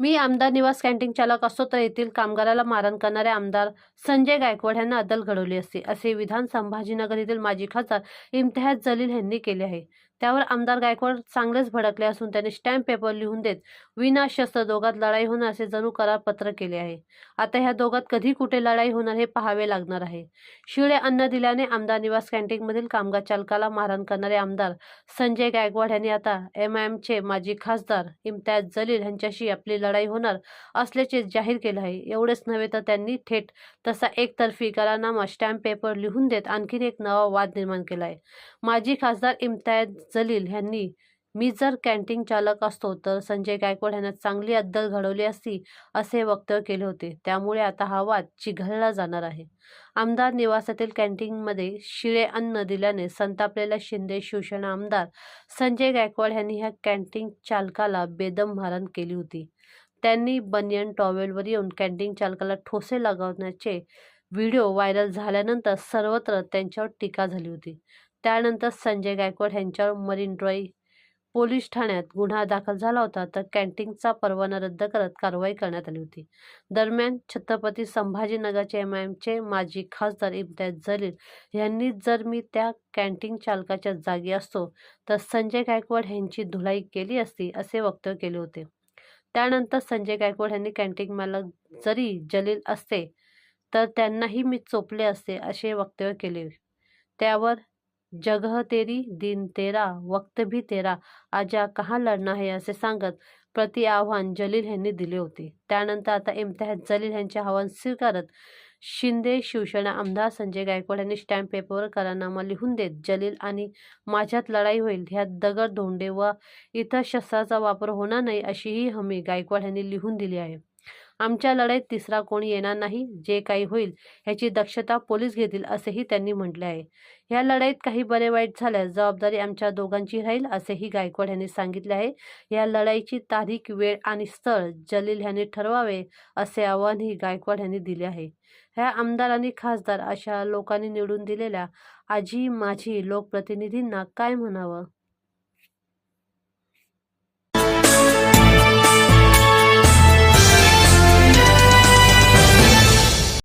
मी आमदार निवास कॅन्टीन चालक असतो तर येथील कामगाराला मारण करणारे आमदार संजय गायकवाड यांना अदल घडवली असते असे विधान संभाजीनगर येथील माजी खासदार इम्तियाज जलील यांनी केले आहे. त्यावर आमदार गायकवाड चांगलेच भडकले असून त्यांनी स्टॅम्प पेपर लिहून देत विनाशस्त्र दोघात लढाई होणार असे जणू करारपत्र केले आहे. आता ह्या दोघात कधी कुठे लढाई होणार हे पाहावे लागणार आहे. शिळे अन्न दिल्याने आमदार निवास कॅन्टीनमधील कामगार चालकाला मारहाण करणारे आमदार संजय गायकवाड यांनी आता एम आय एमचे माजी खासदार इम्तियाज जलील यांच्याशी आपली लढाई होणार असल्याचे जाहीर केले आहे. एवढेच नव्हे तर त्यांनी थेट तसा एकतर्फी करारनामा स्टॅम्प पेपर लिहून देत आणखीन एक नवा वाद निर्माण केला आहे. माजी खासदार इम्तियाज जलील ह्यांनी. मी जर कॅन्टीन चालक असतो तर संजय गायकवाड यांना चांगली अद्दल घडवली असती असे वक्तव्य केले होते. त्यामुळे आता हा वाद चिघळला जाणार आहे. आमदार निवासातील कॅन्टीनमध्ये शिळे अन्न दिल्याने संतापलेल्या शिंदे शिवसेना आमदार संजय गायकवाड यांनी ह्या कॅन्टीन चालकाला बेदम मारण केली होती. त्यांनी बनियन टॉवेलवर येऊन कॅन्टीन चालकाला ठोसे लगावण्याचे व्हिडिओ व्हायरल झाल्यानंतर सर्वत्र त्यांच्यावर टीका झाली होती. त्यानंतर संजय गायकवाड यांच्यावर मरीन ड्राईव्ह पोलीस ठाण्यात गुन्हा दाखल झाला होता तर कॅन्टीनचा परवाना रद्द करत कारवाई करण्यात आली होती. दरम्यान छत्रपती संभाजीनगरचे एम आय एमचे माजी खासदार इम्तियाज जलील यांनी जर मी त्या कॅन्टीन चालकाच्या जागी असतो तर संजय गायकवाड यांची धुलाई केली असती असे वक्तव्य केले होते. त्यानंतर संजय गायकवाड यांनी कॅन्टीन मालक जरी जलील असते तर त्यांनाही मी चोपले असते असे वक्तव्य केले. त्यावर जगह तेरी दिन तेरा वक्त भी तेरा आजा कहाँ लढना है असे सांगत प्रति आव्हान जलील यांनी दिले होते. त्यानंतर आता इम्तियाज जलील यांचे आव्हान स्वीकारत शिंदे शिवसेना आमदार संजय गायकवाड यांनी स्टॅम्प पेपरवर करारनामा लिहून देत जलील आणि माझ्यात लढाई होईल ह्यात दगड धोंडे व इतर शस्त्राचा वापर होणार नाही अशीही हमी गायकवाड यांनी लिहून दिली आहे. आमच्या लढाईत तिसरा कोणी येणार नाही जे काही होईल ह्याची दक्षता पोलीस घेतील असेही त्यांनी म्हटले आहे. या लढाईत काही बरे वाईट झाल्यास जबाबदारी आमच्या दोघांची राहील असेही गायकवाड यांनी सांगितले आहे. या लढाईची तारीख वेळ आणि स्थळ जलील यांनी ठरवावे असे आवाहनही गायकवाड यांनी दिले आहे. ह्या आमदार आणि खासदार अशा लोकांनी निवडून दिलेल्या आजी माझी लोकप्रतिनिधींना काय म्हणावं?